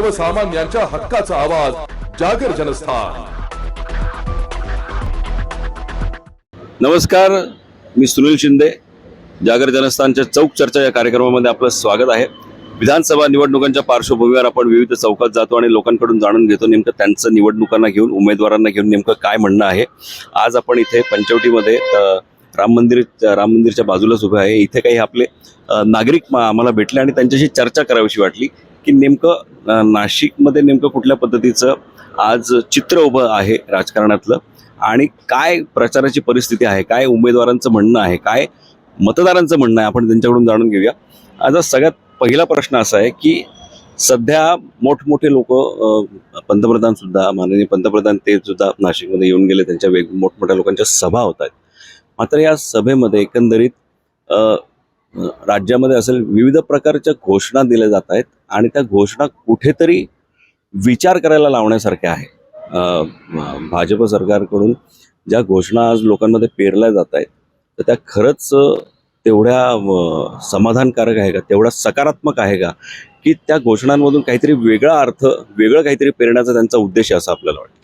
सर्वसामान्यांच्या हक्काचा आवाज जागर जनस्थान. नमस्कार मी सुनील शिंदे. जागर जनस्थानच्या चौक चर्चा या कार्यक्रमामध्ये आपलं स्वागत आहे. विधानसभा निवडणुकांच्या पार्श्वभूमीवर आपण विविध चौकात जातो आणि लोकांकडून जाणून घेतो नेमकं त्यांचं निवडणुकांना घेऊन उमेदवारांना घेऊन नेमकं काय म्हणणं आहे. आज आपण इथे पंचवटीमध्ये राम मंदिर राम मंदिरच्या बाजूलाच उभे आहे. इथे काही आपले नागरिक आम्हाला भेटले आणि त्यांच्याशी चर्चा करावीशी वाटली. की नेमकं नाशिकमध्ये नेमकं कुठल्या पद्धतीचं आज चित्र उभं आहे राजकारणातलं? आणि काय प्रचाराची परिस्थिती आहे? काय उमेदवारांचं म्हणणं आहे? काय मतदारांचं म्हणणं आहे? आपण त्यांच्याकडून जाणून घेऊया. आता सगळ्यात पहिला प्रश्न असा आहे की सध्या मोठमोठे लोक पंतप्रधान सुद्धा माननीय पंतप्रधान ते सुद्धा नाशिकमध्ये येऊन गेले. त्यांच्या वेग मोठमोठ्या लोकांच्या सभा होत आहेत. मात्र या सभेमध्ये एकंदरीत राज्यामध्ये असेल विविध प्रकारच्या घोषणा दिल्या जात आहेत. आणि त्या घोषणा कुठेतरी विचार करायला लावण्यासारख्या आहे. भाजप सरकारकडून ज्या घोषणा आज लोकांमध्ये पेरल्या जात आहेत तर त्या खरंच तेवढ्या समाधानकारक आहे का? तेवढा सकारात्मक आहे का? की त्या घोषणांमधून काहीतरी वेगळा अर्थ वेगळं काहीतरी पेरण्याचा त्यांचा उद्देश आहे असं आपल्याला वाटतं?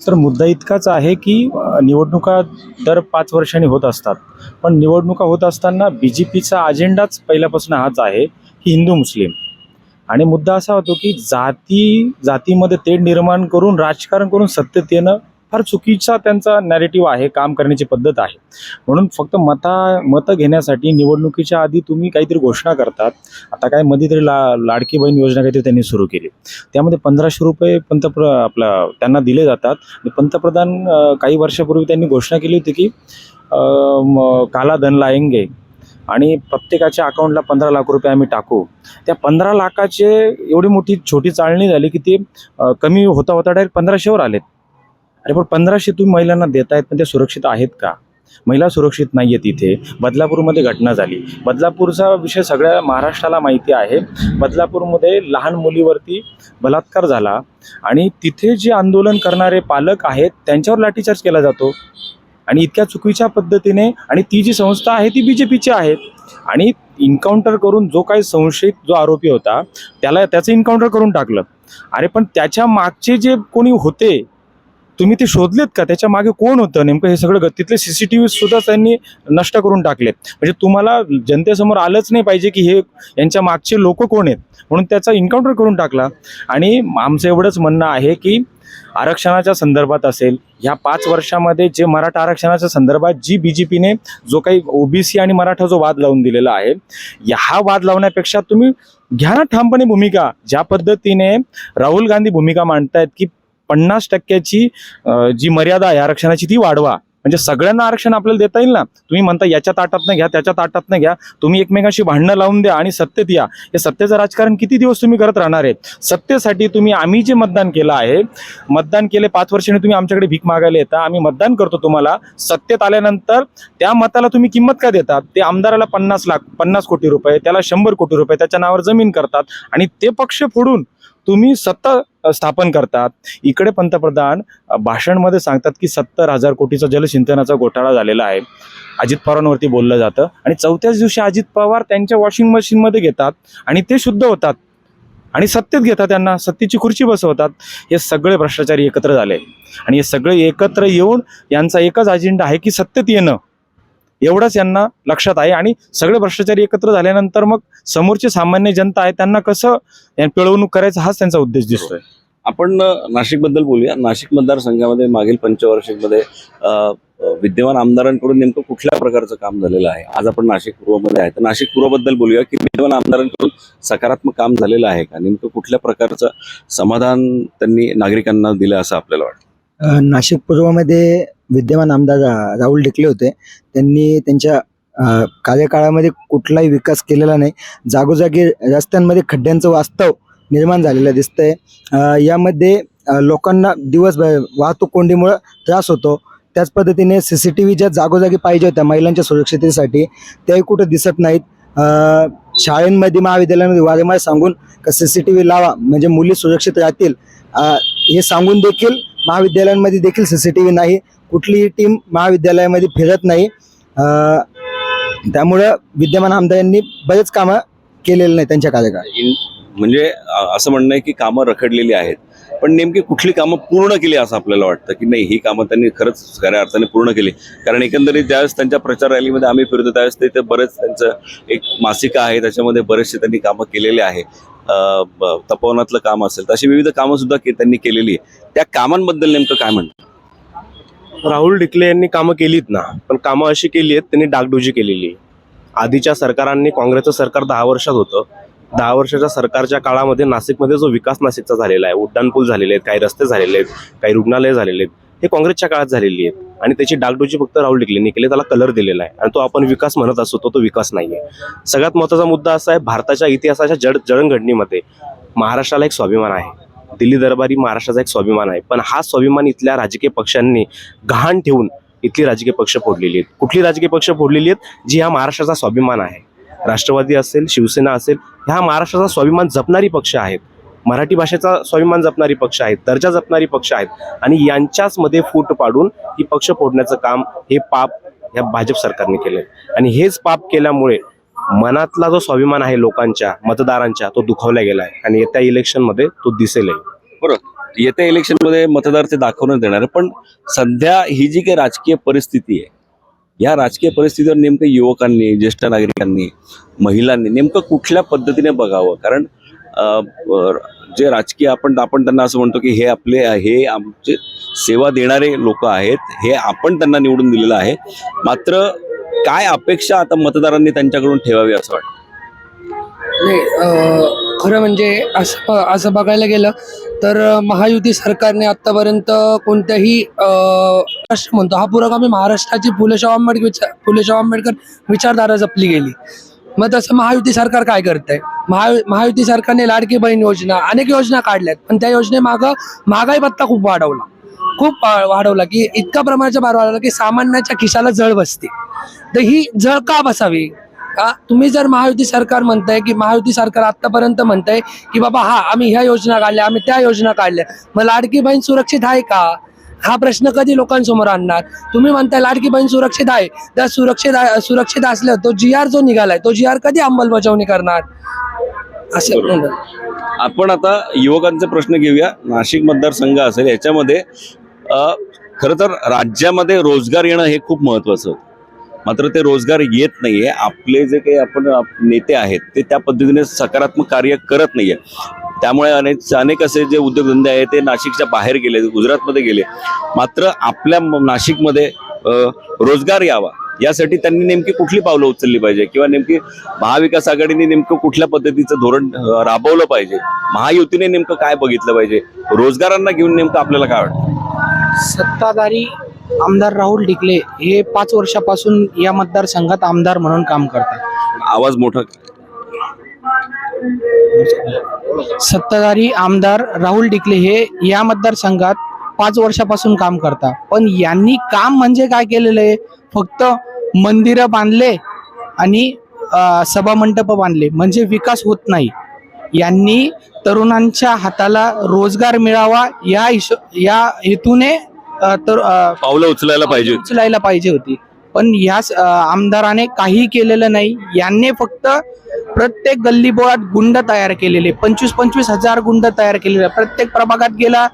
तर मुद्दा इतकाच आहे की निवडणुका दर पाच वर्षांनी होत असतात. पण निवडणुका होत असताना बी जे पीचा अजेंडाच पहिल्यापासून हाच आहे की हिंदू मुस्लिम. आणि मुद्दा असा होतो की जाती जातीमध्ये तेढ निर्माण करून राजकारण करून सत्तेत येणं फार चुकीचा त्यांचा नॅरेटिव्ह आहे काम करण्याची पद्धत आहे. म्हणून फक्त मता मतं घेण्यासाठी निवडणुकीच्या आधी तुम्ही काहीतरी घोषणा करतात. आता काय मध्ये तरी ला लाडकी बहीण योजना काहीतरी त्यांनी सुरू केली. त्यामध्ये पंधराशे रुपये पंतप्र आपला त्यांना दिले जातात. आणि पंतप्रधान काही वर्षापूर्वी त्यांनी घोषणा केली होती की अ, काला धन लाएंगे आणि प्रत्येकाच्या अकाउंटला पंधरा लाख रुपये आम्ही टाकू. त्या पंधरा लाखाचे एवढी मोठी छोटी चाळणी झाली की ते कमी होता होता डायरेक्ट पंधराशेवर आलेत. अरे पण पंधराशे तुम्ही महिलांना आहेत पण ते सुरक्षित आहेत का? महिला सुरक्षित नाही आहेत इथे. बदलापूरमध्ये घटना झाली. बदलापूरचा विषय सगळ्या महाराष्ट्राला माहिती आहे. बदलापूरमध्ये लहान मुलीवरती बलात्कार झाला. आणि तिथे जे आंदोलन करणारे पालक आहेत त्यांच्यावर लाठीचार्ज केला जातो. आणि इतक्या चुकीच्या पद्धतीने आणि ती जी संस्था आहे ती बी जे पीची आहे. आणि इन्काउंटर करून जो काही संशयित जो आरोपी होता त्याला त्याचं इन्काउंटर करून टाकलं. अरे पण त्याच्या मागचे जे कोणी होते तुम्ही ते शोधलेत का? त्याच्यामागे कोण होतं? नेमकं हे सगळं ग- तिथले सीसीटीव्ही सुद्धा त्यांनी नष्ट करून टाकलेत. म्हणजे तुम्हाला जनतेसमोर आलंच नाही पाहिजे की हे यांच्या मागचे लोक कोण आहेत? म्हणून त्याचा इन्काउंटर करून टाकला. आणि आमचं एवढंच म्हणणं आहे की आरक्षणाच्या संदर्भात असेल ह्या पाच वर्षामध्ये जे मराठा आरक्षणाच्या संदर्भात जी बी जे पीने जो काही ओबीसी आणि मराठा जो वाद लावून दिलेला आहे ह्या हा वाद लावण्यापेक्षा तुम्ही घ्या ना ठामपणे भूमिका. ज्या पद्धतीने राहुल गांधी भूमिका मांडतायत की पन्नास टक्क्याची जी मर्यादा आहे आरक्षणाची ती वाढवा. म्हणजे सगळ्यांना आरक्षण आपल्याला देता येईल ना? तुम्ही म्हणता याच्या ताटातनं घ्या त्याच्या ताटातनं घ्या. तुम्ही एकमेकांशी भांडणं लावून द्या आणि सत्तेत या. हे सत्तेचं राजकारण किती दिवस तुम्ही करत राहणार आहे? सत्तेसाठी तुम्ही आम्ही जे मतदान केलं आहे मतदान केले पाच वर्षांनी तुम्ही आमच्याकडे भीक मागायला येता आम्ही मतदान करतो तुम्हाला. सत्तेत आल्यानंतर त्या मताला तुम्ही किंमत का देतात ते आमदाराला पन्नास लाख पन्नास कोटी रुपये त्याला शंभर कोटी रुपये त्याच्या नावावर जमीन करतात आणि ते पक्ष फोडून तुम्ही सत्ता स्थापन करतात. इकडे पंतप्रधान भाषणमध्ये सांगतात की सत्तर हजार कोटीचा जलसिंचनाचा घोटाळा झालेला आहे. अजित पवारांवरती बोललं जातं. आणि चौथ्याच दिवशी अजित पवार त्यांच्या वॉशिंग मशीनमध्ये घेतात आणि ते शुद्ध होतात. आणि सत्तेत घेतात त्यांना सत्तेची खुर्ची बसवतात. हे सगळे भ्रष्टाचारी एकत्र झाले. आणि हे सगळे एकत्र येऊन यांचा एकच अजेंडा आहे की सत्तेत येणं. एवढंच यांना लक्षात आहे. आणि सगळे भ्रष्टाचारी एकत्र झाल्यानंतर मग समोरची सामान्य जनता आहे त्यांना कसं या पिळवणूक करायचा हाच त्यांचा उद्देश दिसतोय. आपण नाशिकबद्दल बोलूया. नाशिक मतदारसंघामध्ये मागील पंचवार्षिकमध्ये विद्यमान आमदारांकडून नेमकं कुठल्या प्रकारचं काम झालेलं आहे? आज आपण नाशिक पूर्वमध्ये आहे. तर नाशिक पूर्वबद्दल बोलूया की विद्यमान आमदारांकडून सकारात्मक काम झालेलं आहे का? नेमकं कुठल्या प्रकारचं समाधान त्यांनी नागरिकांना दिलं असं आपल्याला वाटतं? नाशिक पूर्वमध्ये विद्यमान आमदार राहुल डिकले होते. त्यांनी त्यांच्या कार्यकाळामध्ये कुठलाही विकास केलेला नाही. जागोजागी रस्त्यांमध्ये खड्ड्यांचं वास्तव निर्माण झालेलं दिसतंय. यामध्ये लोकांना दिवसभर वाहतूक कोंडीमुळं त्रास होतो. त्याच पद्धतीने सी सी टी व्ही ज्या जागोजागी पाहिजे होत्या महिलांच्या सुरक्षिततेसाठी त्याही कुठं दिसत नाहीत. शाळेंमध्ये महाविद्यालयामध्ये वारंवार सांगून का सी सी टी व्ही लावा म्हणजे मुली सुरक्षित राहतील. हे सांगून देखील महाविद्यालयांमध्ये देखील सी सी टी व्ही नाही. कुठलीही टीम महाविद्यालयामध्ये फिरत नाही. त्यामुळं विद्यमान आमदारांनी बरेच कामं केलेली नाही त्यांच्या कार्यकाळात. इन म्हणजे असं म्हणणं आहे की कामं रखडलेली आहेत. पण नेमकी कुठली कामं पूर्ण केली असं आपल्याला वाटतं की नाही ही कामं त्यांनी खरंच खऱ्या अर्थाने पूर्ण केली. कारण एकंदरीत ज्यावेळेस त्यांच्या प्रचार रॅलीमध्ये आम्ही फिरतो त्यावेळेस ते बरेच त्यांचं एक मासिका आहे त्याच्यामध्ये बरेचसे त्यांनी कामं केलेली आहे. तपोवनातलं काम असेल अशी विविध कामं सुद्धा के- त्यांनी केलेली आहे. त्या कामांबद्दल नेमकं काय म्हणतं राहुल डिकले यांनी कामं केलीत ना पण कामं अशी केली आहेत त्यांनी डागडुजी केलेली आहे. आधीच्या सरकारांनी काँग्रेसचं सरकार दहा वर्षात होतं. दहा वर्षाच्या सरकारच्या काळामध्ये नाशिकमध्ये जो विकास नाशिकचा झालेला आहे उड्डाणपूल झालेले आहेत काही रस्ते झालेले आहेत काही रुग्णालय झालेले आहेत हे काँग्रेसच्या काळात झालेली आहेत. आणि त्याची डागडोजी फक्त राहुल डिकलेनी केली त्याला कलर दिलेला आहे. आणि तो आपण विकास म्हणत असतो तो तो विकास नाही आहे सगळ्यात महत्त्वाचा मुद्दा असा आहे भारताच्या इतिहासाच्या जड जडणघडणीमध्ये महाराष्ट्राला एक स्वाभिमान आहे. दिल्ली दरबारी महाराष्ट्राचा एक स्वाभिमान आहे. पण हा स्वाभिमान इथल्या राजकीय पक्षांनी गहाण ठेवून इथली राजकीय पक्ष फोडलेली आहेत. कुठली राजकीय पक्ष फोडलेली आहेत? जी हा महाराष्ट्राचा स्वाभिमान आहे. राष्ट्रवादी असेल शिवसेना असेल ह्या महाराष्ट्राचा स्वाभिमान जपणारी पक्ष आहेत. मराठी भाषेचा स्वाभिमान जपणारी पक्ष आहेत दर्जा जपणारी पक्ष आहेत आणि यांच्याच मध्ये फूट पाडून ही पक्ष फोडण्याचं काम हे पाप या भाजप सरकारने केलंय. आणि हेच पाप केल्यामुळे मनातला जो स्वाभिमान आहे लोकांच्या मतदारांच्या तो दुखावला गेला आहे आणि येत्या इलेक्शनमध्ये तो दिसेलही. येत्या इलेक्शनमध्ये मतदार ते दाखवण्यात देणार आहे. पण सध्या ही जी काही राजकीय परिस्थिती आहे या राजकीय परिस्थितीवर नेमकं युवकांनी ज्येष्ठ नागरिकांनी महिलांनी नेमकं कुठल्या पद्धतीने बघावं? कारण जे राजकीय आपण आपण त्यांना असं म्हणतो की हे आपले हे आमचे सेवा देणारे लोक आहेत हे आपण त्यांना निवडून दिलेलं आहे. मात्र काय अपेक्षा आता मतदारांनी त्यांच्याकडून ठेवावी असं वाटतं? नाही खरं म्हणजे असं असं बघायला गेलं तर महायुती सरकारने आतापर्यंत कोणत्याही म्हणतो हा पुरोगामी महाराष्ट्राची फुले शाहू आंबेडकर विचार फुले शाहू आंबेडकर विचारधारा जपली गेली. मग तसं महायुती सरकार काय करतंय? महा महायुती सरकारने लाडकी बहीण योजना अनेक योजना काढल्यात. पण त्या योजनेमागं महागाई भत्ता खूप वाढवला. खूप वाढवला की इतका प्रमाणाचा भार वाढवला की सामान्याच्या खिशाला जळ बसते. तर ही जळ का बसावी? का तुम्ही जर महायुती सरकार म्हणताय की महायुती सरकार आतापर्यंत म्हणताय की बाबा हा आम्ही ह्या योजना काढल्या आम्ही त्या योजना काढल्या मग लाडकी बहीण सुरक्षित आहे का? हा प्रश्न कधी लोकांसमोर आणणार? तुम्ही म्हणताय लाडकी बहीण सुरक्षित आहे. तर सुरक्षित सुरक्षित असलं तो जी आर जो निघालाय तो जी आर कधी अंमलबजावणी करणार? असं आपण आता युवकांचे प्रश्न घेऊया. नाशिक मतदारसंघ असेल याच्यामध्ये खरं तर राज्यामध्ये रोजगार येणं हे खूप महत्वाचं होतं. मात्र ते रोजगार येत नाहीये. आपले जे काही आपण आप- नेते आहेत ते त्या पद्धतीने सकारात्मक कार्य करत नाहीये. त्यामुळे अनेक अनेक असे जे उद्योगधंदे आहेत ते नाशिकच्या बाहेर गेले गुजरातमध्ये गेले. मात्र आपल्या नाशिकमध्ये रोजगार यावा यासाठी त्यांनी नेमकी कुठली पावलं उचलली पाहिजे? किंवा नेमकी महाविकास आघाडीने नेमकं कुठल्या पद्धतीचं धोरण राबवलं पाहिजे? महायुतीने नेमकं काय बघितलं पाहिजे? रोजगारांना घेऊन नेमकं आपल्याला काय वाटतं? सत्ताधारी आमदार राहुल डिकले हे पाच वर्षापासून या मतदारसंघात आमदार म्हणून काम करतात. आवाज मोठा. सत्ताधारी आमदार राहुल डिकले हे या मतदारसंघात पाच वर्षापासून काम करतात पण यांनी काम म्हणजे काय केलेलं आहे? फक्त मंदिरं बांधले आणि सभामंडप बांधले. म्हणजे विकास होत नाही. यांनी तरुणांच्या हाताला रोजगार मिळावा या हिशो या हेतूने तर पावलं उचलायला पाहिजे. उचलायला पाहिजे होती. पण याच आमदाराने काही केलेलं नाही. यांनी फक्त प्रत्येक गल्लीबोळात गुंड तयार केलेले पंचवीस पंचवीस हजार गुंड तयार केलेले. प्रत्येक प्रभागात गेला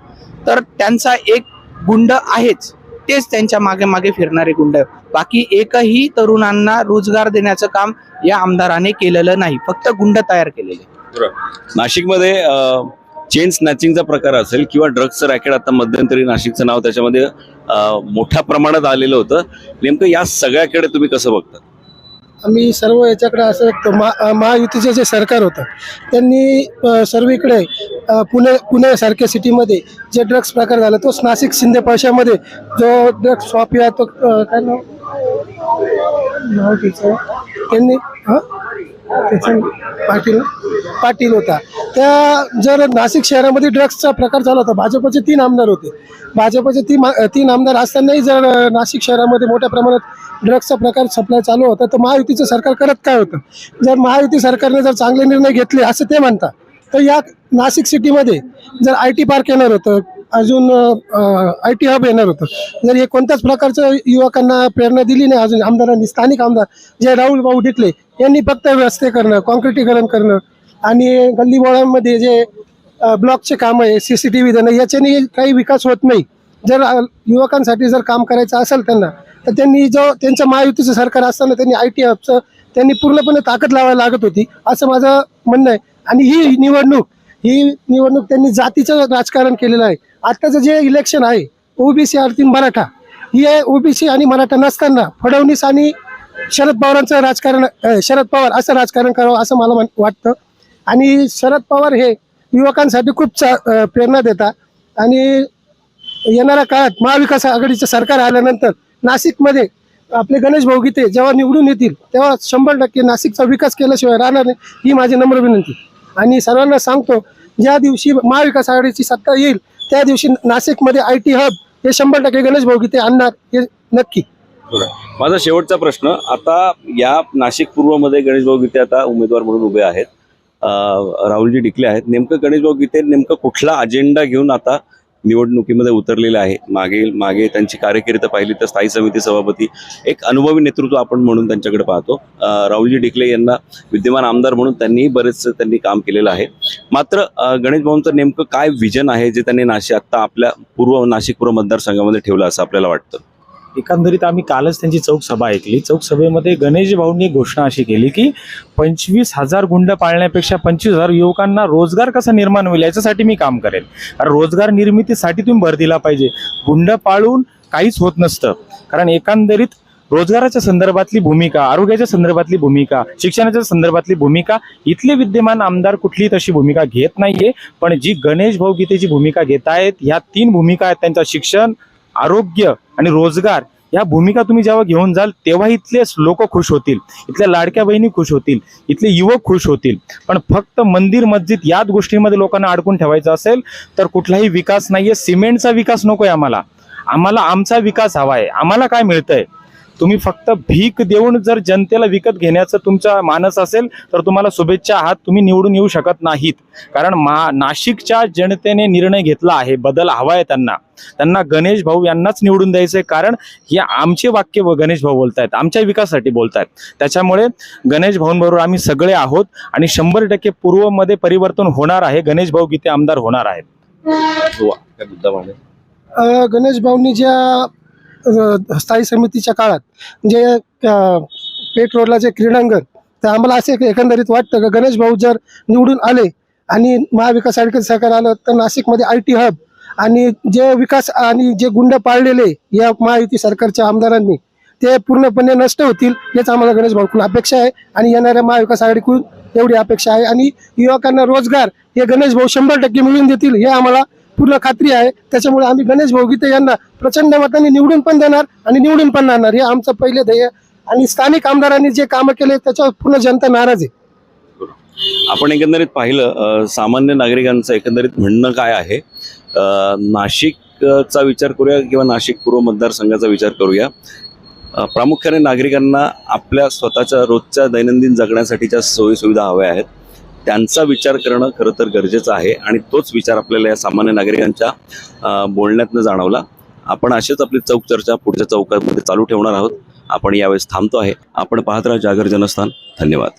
तर त्यांचा एक गुंड आहेच. तेच त्यांच्या मागे मागे फिरणारे गुंड. बाकी एकही तरुणांना रोजगार देण्याचं काम या आमदाराने केलेलं नाही. फक्त गुंड तयार केलेले. नाशिकमध्ये चेन स्नॅचिंगचा प्रकार असेल किंवा ड्रग्सचं रॅकेट आता मध्यंतरी नाशिकचं नाव त्याच्यामध्ये मोठ्या प्रमाणात आलेलं होतं. नेमकं या सगळ्याकडे तुम्ही कसं बघता? आम्ही सर्व याच्याकडे असं बघतो. महा महायुतीचं जे सरकार होतं त्यांनी अ, सर्वीकडे पुणे पुण्यासारख्या सिटीमध्ये जे ड्रग्स प्रकार झाला तो नाशिक शिंदे पळशामध्ये जो ड्रग्स शॉप तो काय नाव? नाव त्यांनी हां? त्याचं पाटील पाटील होता. त्या जर नाशिक शहरामध्ये ड्रग्सचा प्रकार चालू होता भाजपचे तीन आमदार होते. भाजपचे तीन तीन आमदार असतानाही जर नाशिक शहरामध्ये मोठ्या प्रमाणात ड्रग्सचा प्रकार सप्लाय चालू होता तर महायुतीचं सरकार करत काय होतं? जर महायुती सरकारने जर चांगले निर्णय घेतले असं ते म्हणतात. तर या नाशिक सिटीमध्ये जर आय टी पार्क येणार होतं अजून आय टी हब येणार होतं. जर हे कोणत्याच प्रकारचं युवकांना प्रेरणा दिली नाही अजून आमदारांनी स्थानिक आमदार जे राहुल भाऊ डिकले यांनी फक्त रस्ते करणं कॉन्क्रिटीकरण करणं आणि गल्लीबोळांमध्ये जे ब्लॉकचे काम आहे सी सी टी व्ही देणं याच्याने काही विकास होत नाही. जर युवकांसाठी जर काम करायचं असेल त्यांना तर त्यांनी जो त्यांच्या महायुतीचं सरकार असताना त्यांनी आय टी हबचं त्यांनी पूर्णपणे ताकद लावायला लागत होती असं माझं म्हणणं आहे. आणि ही निवडणूक ही निवडणूक त्यांनी जातीचं राजकारण केलेलं आहे. आत्ताचं जे इलेक्शन आहे ओबीसी आणि मराठा हे ओबीसी आणि मराठा नसताना फडणवीस आणि शरद पवारांचं राजकारण शरद पवार असं राजकारण करावं असं मला वाटतं. आणि शरद पवार हे युवकांसाठी खूप चा प्रेरणा देतात. आणि येणाऱ्या काळात महाविकास आघाडीचं सरकार आल्यानंतर नाशिकमध्ये आपले गणेश भाऊ गीते जेव्हा निवडून येतील तेव्हा शंभर टक्के नाशिकचा विकास केल्याशिवाय राहणार नाही ही माझी नम्र विनंती. आणि सर्वांना सांगतो ज्या दिवशी महाविकास आघाडीची सत्ता येईल त्या दिवशी नाशिकमध्ये आय टी हब हे शंभर टक्के गणेश भाऊ गीते आणणार हे नक्की. माझा शेवटचा प्रश्न आता या नाशिक पूर्वमध्ये गणेश भाऊ गीते आता उमेदवार म्हणून उभे आहेत. राहुलजी डिकले आहेत. नेमकं गणेश भाऊ गीते नेमकं कुठला अजेंडा घेऊन आता निवडणुकीमध्ये उतरलेले आहे. मागे मागे त्यांची कार्यकिर्द पाहिली तर स्थायी समिती सभापती एक अनुभवी नेतृत्व आपण म्हणून त्यांच्याकडे पाहतो. राहुलजी डिकले यांना विद्यमान आमदार म्हणून त्यांनीही बरेच त्यांनी काम केलेलं आहे. मात्र गणेश भाऊंचं नेमकं काय विजन आहे जे त्यांनी नाशिक आत्ता आपल्या पूर्व नाशिक पूर्व मतदारसंघामध्ये ठेवलं असं आपल्याला वाटतं? एकंदरीत आम्ही कालच त्यांची चौक सभा ऐकली. चौक सभेमध्ये गणेश भाऊंनी एक घोषणा अशी केली की पंचवीस हजार गुंड पाळण्यापेक्षा पंचवीस हजार युवकांना रोजगार कसा निर्माण होईल याच्यासाठी मी काम करेन. कारण रोजगार निर्मितीसाठी तुम्ही भर दिला पाहिजे. गुंड पाळून काहीच होत नसतं. कारण एकंदरीत रोजगाराच्या संदर्भातली भूमिका आरोग्याच्या संदर्भातली भूमिका शिक्षणाच्या संदर्भातली भूमिका इथले विद्यमान आमदार कुठलीही तशी भूमिका घेत नाहीये. पण जी गणेश भाऊ गीतेची भूमिका घेत आहेत ह्या तीन भूमिका आहेत त्यांचं शिक्षण आरोग्य आणि रोजगार या भूमिका तुम्ही जेव्हा घेऊन जाल तेव्हा इथले लोक खुश होतील. इथल्या लाडक्या बहिणी खुश होतील. इथले युवक खुश होतील. पण फक्त मंदिर मस्जिद याच गोष्टींमध्ये लोकांना अडकून ठेवायचं असेल तर कुठलाही विकास नाहीये. सिमेंटचा विकास नकोय आम्हाला. आम्हाला आमचा विकास हवा आहे आम्हाला काय मिळतंय? तुम्ही फक्त भीक देऊन जर जनतेला विकत घेण्याचं तुमचा मानस असेल तर तुम्हाला शुभेच्छा आहात. तुम्ही निवडून येऊ शकत नाहीत. कारण मा नाशिकच्या जनतेने निर्णय घेतला आहे. बदल हवा आहे त्यांना. त्यांना गणेश भाऊ यांनाच निवडून द्यायचंय. कारण हे आमचे वाक्य व गणेश भाऊ बोलतायत. आमच्या विकासासाठी बोलतायत. त्याच्यामुळे गणेश भाऊंबरोबर आम्ही सगळे आहोत आणि शंभर टक्के पूर्वमध्ये परिवर्तन होणार आहे. गणेश भाऊ गीते आमदार होणार आहेत. हो, गणेश भाऊंनी ज्या स्थायी समितीच्या काळात जे अ, पेठ रोडला जे क्रीडांगण तर आम्हाला असे एकंदरीत वाटतं का गणेश भाऊ जर निवडून आले आणि महाविकास आघाडीचं सरकार आलं तर नाशिकमध्ये आय टी हब आणि जे विकास आणि जे गुंड पाळलेले या महायुती सरकारच्या आमदारांनी ते पूर्णपणे नष्ट होतील हेच आम्हाला गणेश भाऊकडून अपेक्षा आहे. आणि येणाऱ्या महाविकास आघाडीकडून एवढी अपेक्षा आहे. आणि युवकांना रोजगार हे गणेश भाऊ शंभर टक्के मिळून देतील हे आम्हाला पूर्ण खात्री आहे. त्याच्यामुळे आम्ही गणेश भाऊ यांना प्रचंड मतांनी निवडून पण देणार आणि निवडून पण राहणार. हे आमचं पहिले ध्येय. आणि स्थानिक आमदारांनी जे कामं केले त्याच्यावर पूर्ण जनता नाराज आहे. आपण एकंदरीत पाहिलं सामान्य नागरिकांचं एकंदरीत म्हणणं काय आहे? नाशिकचा विचार करूया किंवा नाशिक पूर्व मतदारसंघाचा विचार करूया? प्रामुख्याने नागरिकांना आपल्या स्वतःच्या रोजच्या दैनंदिन जगण्यासाठीच्या सोयीसुविधा हव्या आहेत. त्यांचा विचार करणं खरं तर गरजेचं आहे आणि तोच विचार आपल्याला या सामान्य नागरिकांच्या बोलण्यातनं जाणवला. आपण अशीच आपली चौक चर्चा पुढच्या चौकामध्ये चालू ठेवणार आहोत. आपण यावेळेस थांबतो आहे. आपण पाहत राहा जागर जनस्थान. धन्यवाद.